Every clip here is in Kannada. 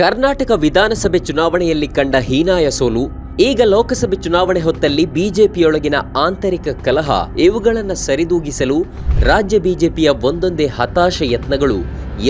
ಕರ್ನಾಟಕ ವಿಧಾನಸಭೆ ಚುನಾವಣೆಯಲ್ಲಿ ಕಂಡ ಹೀನಾಯ ಸೋಲು, ಈಗ ಲೋಕಸಭೆ ಚುನಾವಣೆ ಹೊತ್ತಲ್ಲಿ ಬಿಜೆಪಿಯೊಳಗಿನ ಆಂತರಿಕ ಕಲಹ, ಇವುಗಳನ್ನು ಸರಿದೂಗಿಸಲು ರಾಜ್ಯ ಬಿಜೆಪಿಯ ಒಂದೊಂದೇ ಹತಾಶ ಯತ್ನಗಳು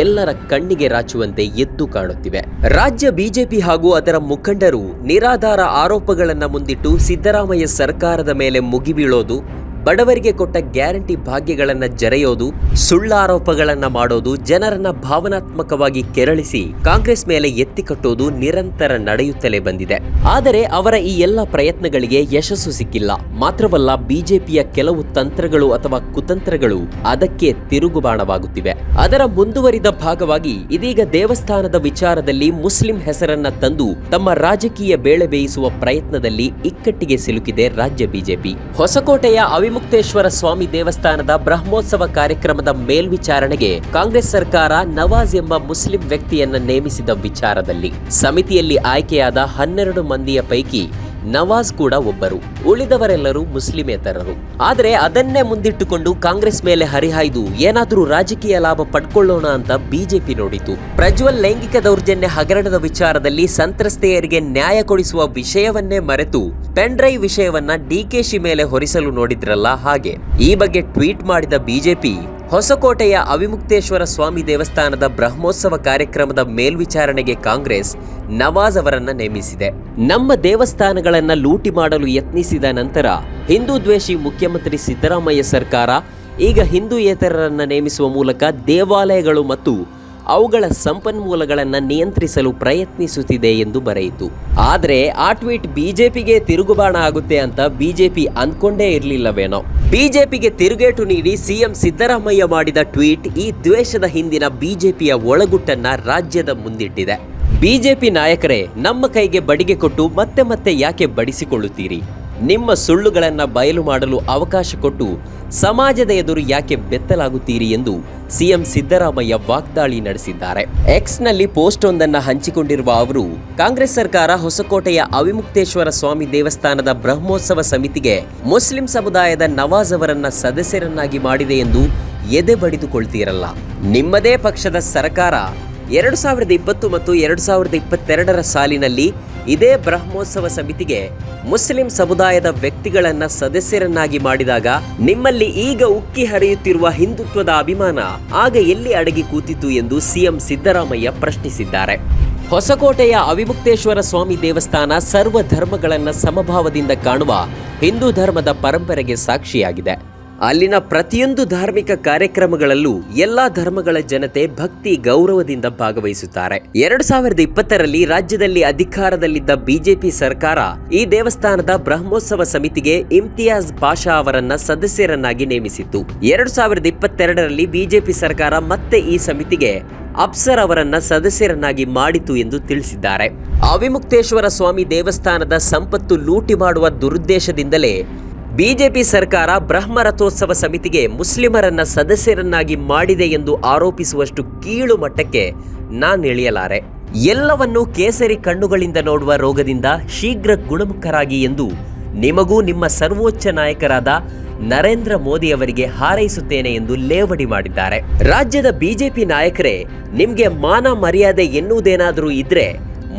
ಎಲ್ಲರ ಕಣ್ಣಿಗೆ ರಾಚುವಂತೆ ಎದ್ದು ಕಾಣುತ್ತಿವೆ. ರಾಜ್ಯ ಬಿಜೆಪಿ ಹಾಗೂ ಅದರ ಮುಖಂಡರು ನಿರಾಧಾರ ಆರೋಪಗಳನ್ನು ಮುಂದಿಟ್ಟು ಸಿದ್ದರಾಮಯ್ಯ ಸರ್ಕಾರದ ಮೇಲೆ ಮುಗಿಬೀಳೋದು ಬಡವರಿಗೆ ಕೊಟ್ಟ ಗ್ಯಾರಂಟಿ ಭಾಗ್ಯಗಳನ್ನ ಜರೆಯೋದು, ಸುಳ್ಳಾರೋಪಗಳನ್ನ ಮಾಡೋದು, ಜನರನ್ನ ಭಾವನಾತ್ಮಕವಾಗಿ ಕೆರಳಿಸಿ ಕಾಂಗ್ರೆಸ್ ಮೇಲೆ ಎತ್ತಿ ಕಟ್ಟೋದು ನಿರಂತರ ನಡೆಯುತ್ತಲೇ ಬಂದಿದೆ. ಆದರೆ ಅವರ ಈ ಎಲ್ಲ ಪ್ರಯತ್ನಗಳಿಗೆ ಯಶಸ್ಸು ಸಿಕ್ಕಿಲ್ಲ. ಮಾತ್ರವಲ್ಲ ಬಿಜೆಪಿಯ ಕೆಲವು ತಂತ್ರಗಳು ಅಥವಾ ಕುತಂತ್ರಗಳು ಅದಕ್ಕೆ ತಿರುಗುಬಾಣವಾಗುತ್ತಿವೆ. ಅದರ ಮುಂದುವರಿದ ಭಾಗವಾಗಿ ಇದೀಗ ದೇವಸ್ಥಾನದ ವಿಚಾರದಲ್ಲಿ ಮುಸ್ಲಿಂ ಹೆಸರನ್ನ ತಂದು ತಮ್ಮ ರಾಜಕೀಯ ಬೇಳೆ ಬೇಯಿಸುವ ಪ್ರಯತ್ನದಲ್ಲಿ ಇಕ್ಕಟ್ಟಿಗೆ ಸಿಲುಕಿದೆ ರಾಜ್ಯ ಬಿಜೆಪಿ. ಹೊಸಕೋಟೆಯ ಅವಿಮುಕ್ತೇಶ್ವರ ಸ್ವಾಮಿ ದೇವಸ್ಥಾನದ ಬ್ರಹ್ಮೋತ್ಸವ ಕಾರ್ಯಕ್ರಮದ ಮೇಲ್ವಿಚಾರಣೆಗೆ ಕಾಂಗ್ರೆಸ್ ಸರ್ಕಾರ ನವಾಜ್ ಎಂಬ ಮುಸ್ಲಿಂ ವ್ಯಕ್ತಿಯನ್ನ ನೇಮಿಸಿದ ವಿಚಾರದಲ್ಲಿ ಸಮಿತಿಯಲ್ಲಿ ಆಯ್ಕೆಯಾದ ಹನ್ನೆರಡು ಮಂದಿಯ ಪೈಕಿ ನವಾಜ್ ಕೂಡ ಒಬ್ಬರು. ಉಳಿದವರೆಲ್ಲರೂ ಮುಸ್ಲಿಮೇತರರು. ಆದರೆ ಅದನ್ನೇ ಮುಂದಿಟ್ಟುಕೊಂಡು ಕಾಂಗ್ರೆಸ್ ಮೇಲೆ ಹರಿಹಾಯ್ದು ಏನಾದರೂ ರಾಜಕೀಯ ಲಾಭ ಪಡ್ಕೊಳ್ಳೋಣ ಅಂತ ಬಿಜೆಪಿ ನೋಡಿತು. ಪ್ರಜ್ವಲ್ ಲೈಂಗಿಕ ದೌರ್ಜನ್ಯ ಹಗರಣದ ವಿಚಾರದಲ್ಲಿ ಸಂತ್ರಸ್ತೆಯರಿಗೆ ನ್ಯಾಯ ಕೊಡಿಸುವ ವಿಷಯವನ್ನೇ ಮರೆತು ಪೆನ್ ಡ್ರೈವ್ ವಿಷಯವನ್ನ ಡಿಕೆಶಿ ಮೇಲೆ ಹೊರಿಸಲು ನೋಡಿದ್ರಲ್ಲ ಹಾಗೆ. ಈ ಬಗ್ಗೆ ಟ್ವೀಟ್ ಮಾಡಿದ ಬಿಜೆಪಿ ಹೊಸಕೋಟೆಯ ಅವಿಮುಕ್ತೇಶ್ವರ ಸ್ವಾಮಿ ದೇವಸ್ಥಾನದ ಬ್ರಹ್ಮೋತ್ಸವ ಕಾರ್ಯಕ್ರಮದ ಮೇಲ್ವಿಚಾರಣೆಗೆ ಕಾಂಗ್ರೆಸ್ ನವಾಜ್ ಅವರನ್ನ ನೇಮಿಸಿದೆ. ನಮ್ಮ ದೇವಸ್ಥಾನಗಳನ್ನು ಲೂಟಿ ಮಾಡಲು ಯತ್ನಿಸಿದ ನಂತರ ಹಿಂದೂ ದ್ವೇಷಿ ಮುಖ್ಯಮಂತ್ರಿ ಸಿದ್ದರಾಮಯ್ಯ ಸರ್ಕಾರ ಈಗ ಹಿಂದೂಯೇತರರನ್ನ ನೇಮಿಸುವ ಮೂಲಕ ದೇವಾಲಯಗಳು ಮತ್ತು ಅವುಗಳ ಸಂಪನ್ಮೂಲಗಳನ್ನು ನಿಯಂತ್ರಿಸಲು ಪ್ರಯತ್ನಿಸುತ್ತಿದೆ ಎಂದು ಬರೆಯಿತು. ಆದರೆ ಆ ಟ್ವೀಟ್ ಬಿಜೆಪಿಗೆ ತಿರುಗುಬಾಣ ಆಗುತ್ತೆ ಅಂತ ಬಿಜೆಪಿ ಅಂದ್ಕೊಂಡೇ ಇರಲಿಲ್ಲವೇನೋ. ಬಿಜೆಪಿಗೆ ತಿರುಗೇಟು ನೀಡಿ ಸಿಎಂ ಸಿದ್ದರಾಮಯ್ಯ ಮಾಡಿದ ಟ್ವೀಟ್ ಈ ದ್ವೇಷದ ಹಿಂದಿನ ಬಿಜೆಪಿಯ ಒಳಗುಟ್ಟನ್ನ ರಾಜ್ಯದ ಮುಂದಿಟ್ಟಿದೆ. ಬಿಜೆಪಿ ನಾಯಕರೇ, ನಮ್ಮ ಕೈಗೆ ಬಡಿಗೆ ಕೊಟ್ಟು ಮತ್ತೆ ಮತ್ತೆ ಯಾಕೆ ಬಡಿಸಿಕೊಳ್ಳುತ್ತೀರಿ? ನಿಮ್ಮ ಸುಳ್ಳುಗಳನ್ನು ಬಯಲು ಮಾಡಲು ಅವಕಾಶ ಕೊಟ್ಟು ಸಮಾಜದ ಎದುರು ಯಾಕೆ ಬೆತ್ತಲಾಗುತ್ತೀರಿ ಎಂದು ಸಿಎಂ ಸಿದ್ದರಾಮಯ್ಯ ವಾಗ್ದಾಳಿ ನಡೆಸಿದ್ದಾರೆ. ಎಕ್ಸ್ನಲ್ಲಿ ಪೋಸ್ಟ್ ಒಂದನ್ನು ಹಂಚಿಕೊಂಡಿರುವ ಅವರು, ಕಾಂಗ್ರೆಸ್ ಸರ್ಕಾರ ಹೊಸಕೋಟೆಯ ಅವಿಮುಕ್ತೇಶ್ವರ ಸ್ವಾಮಿ ದೇವಸ್ಥಾನದ ಬ್ರಹ್ಮೋತ್ಸವ ಸಮಿತಿಗೆ ಮುಸ್ಲಿಂ ಸಮುದಾಯದ ನವಾಜ್ ಅವರನ್ನ ಸದಸ್ಯರನ್ನಾಗಿ ಮಾಡಿದೆ ಎಂದು ಎದೆ ಬಡಿದುಕೊಳ್ತೀರಲ್ಲ. ನಿಮ್ಮದೇ ಪಕ್ಷದ ಸರ್ಕಾರ ಎರಡು ಸಾವಿರದ ಇಪ್ಪತ್ತು ಮತ್ತು ಎರಡು ಸಾವಿರದ ಇಪ್ಪತ್ತೆರಡರ ಸಾಲಿನಲ್ಲಿ ಇದೇ ಬ್ರಹ್ಮೋತ್ಸವ ಸಮಿತಿಗೆ ಮುಸ್ಲಿಂ ಸಮುದಾಯದ ವ್ಯಕ್ತಿಗಳನ್ನ ಸದಸ್ಯರನ್ನಾಗಿ ಮಾಡಿದಾಗ ನಿಮ್ಮಲ್ಲಿ ಈಗ ಉಕ್ಕಿ ಹರಿಯುತ್ತಿರುವ ಹಿಂದುತ್ವದ ಅಭಿಮಾನ ಆಗ ಎಲ್ಲಿ ಅಡಗಿ ಕೂತಿತು ಎಂದು ಸಿಎಂ ಸಿದ್ದರಾಮಯ್ಯ ಪ್ರಶ್ನಿಸಿದ್ದಾರೆ. ಹೊಸಕೋಟೆಯ ಅವಿಮುಕ್ತೇಶ್ವರ ಸ್ವಾಮಿ ದೇವಸ್ಥಾನ ಸರ್ವ ಧರ್ಮಗಳನ್ನು ಸಮಭಾವದಿಂದ ಕಾಣುವ ಹಿಂದೂ ಧರ್ಮದ ಪರಂಪರೆಗೆ ಸಾಕ್ಷಿಯಾಗಿದೆ. ಅಲ್ಲಿನ ಪ್ರತಿಯೊಂದು ಧಾರ್ಮಿಕ ಕಾರ್ಯಕ್ರಮಗಳಲ್ಲೂ ಎಲ್ಲಾ ಧರ್ಮಗಳ ಜನತೆ ಭಕ್ತಿ ಗೌರವದಿಂದ ಭಾಗವಹಿಸುತ್ತಾರೆ. ಎರಡು ಸಾವಿರದ ಇಪ್ಪತ್ತರಲ್ಲಿ ರಾಜ್ಯದಲ್ಲಿ ಅಧಿಕಾರದಲ್ಲಿದ್ದ ಬಿಜೆಪಿ ಸರ್ಕಾರ ಈ ದೇವಸ್ಥಾನದ ಬ್ರಹ್ಮೋತ್ಸವ ಸಮಿತಿಗೆ ಇಮ್ತಿಯಾಜ್ ಪಾಷಾ ಅವರನ್ನ ಸದಸ್ಯರನ್ನಾಗಿ ನೇಮಿಸಿತ್ತು. ಎರಡು ಸಾವಿರದ ಇಪ್ಪತ್ತೆರಡರಲ್ಲಿ ಬಿಜೆಪಿ ಸರ್ಕಾರ ಮತ್ತೆ ಈ ಸಮಿತಿಗೆ ಅಪ್ಸರ್ ಅವರನ್ನ ಸದಸ್ಯರನ್ನಾಗಿ ಮಾಡಿತು ಎಂದು ತಿಳಿಸಿದ್ದಾರೆ. ಅವಿಮುಕ್ತೇಶ್ವರ ಸ್ವಾಮಿ ದೇವಸ್ಥಾನದ ಸಂಪತ್ತು ಲೂಟಿ ಮಾಡುವ ದುರುದ್ದೇಶದಿಂದಲೇ ಬಿಜೆಪಿ ಸರ್ಕಾರ ಬ್ರಹ್ಮ ರಥೋತ್ಸವ ಸಮಿತಿಗೆ ಮುಸ್ಲಿಮರನ್ನ ಸದಸ್ಯರನ್ನಾಗಿ ಮಾಡಿದೆ ಎಂದು ಆರೋಪಿಸುವಷ್ಟು ಕೀಳು ಮಟ್ಟಕ್ಕೆ ನಾನಿಳಿಯಲಾರೆ ಎಲ್ಲವನ್ನೂ ಕೇಸರಿ ಕಣ್ಣುಗಳಿಂದ ನೋಡುವ ರೋಗದಿಂದ ಶೀಘ್ರ ಗುಣಮುಖರಾಗಿ ಎಂದು ನಿಮಗೂ ನಿಮ್ಮ ಸರ್ವೋಚ್ಚ ನಾಯಕರಾದ ನರೇಂದ್ರ ಮೋದಿ ಅವರಿಗೆ ಹಾರೈಸುತ್ತೇನೆ ಎಂದು ಲೇವಡಿ ಮಾಡಿದ್ದಾರೆ. ರಾಜ್ಯದ ಬಿಜೆಪಿ ನಾಯಕರೇ, ನಿಮಗೆ ಮಾನ ಮರ್ಯಾದೆ ಎನ್ನುವುದೇನಾದರೂ ಇದ್ರೆ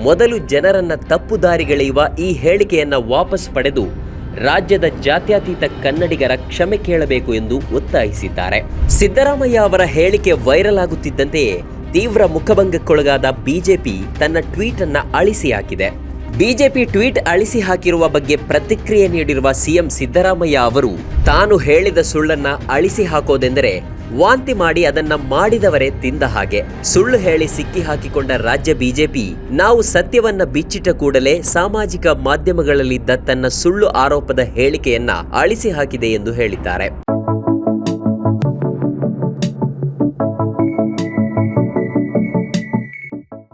ಮೊದಲು ಜನರನ್ನ ತಪ್ಪು ದಾರಿಗೆಳೆಯುವ ಈ ಹೇಳಿಕೆಯನ್ನ ವಾಪಸ್ ಪಡೆದು ರಾಜ್ಯದ ಜಾತ್ಯತೀತ ಕನ್ನಡಿಗರ ಕ್ಷಮೆ ಕೇಳಬೇಕು ಎಂದು ಒತ್ತಾಯಿಸಿದ್ದಾರೆ. ಸಿದ್ದರಾಮಯ್ಯ ಅವರ ಹೇಳಿಕೆ ವೈರಲ್ ಆಗುತ್ತಿದ್ದಂತೆಯೇ ತೀವ್ರ ಮುಖಭಂಗಕ್ಕೊಳಗಾದ ಬಿಜೆಪಿ ತನ್ನ ಟ್ವೀಟ್ ಅನ್ನ ಅಳಿಸಿ ಹಾಕಿದೆ ಬಿಜೆಪಿ ಟ್ವೀಟ್ ಅಳಿಸಿ ಹಾಕಿರುವ ಬಗ್ಗೆ ಪ್ರತಿಕ್ರಿಯೆ ನೀಡಿರುವ ಸಿಎಂ ಸಿದ್ದರಾಮಯ್ಯ ಅವರು, ತಾನು ಹೇಳಿದ ಸುಳ್ಳನ್ನ ಅಳಿಸಿ ಹಾಕೋದೆಂದರೆ ವಾಂತಿ ಮಾಡಿ ಅದನ್ನ ಮಾಡಿದವರೇ ತಿಂದ ಹಾಗೆ. ಸುಳ್ಳು ಹೇಳಿ ಸಿಕ್ಕಿ ಹಾಕಿಕೊಂಡ ರಾಜ್ಯ ಬಿಜೆಪಿ, ನಾವು ಸತ್ಯವನ್ನ ಬಿಚ್ಚಿಟ್ಟ ಕೂಡಲೇ ಸಾಮಾಜಿಕ ಮಾಧ್ಯಮಗಳಲ್ಲಿದ್ದ ತನ್ನ ಸುಳ್ಳು ಆರೋಪದ ಹೇಳಿಕೆಯನ್ನ ಅಳಿಸಿ ಹಾಕಿದೆ ಎಂದು ಹೇಳಿದ್ದಾರೆ.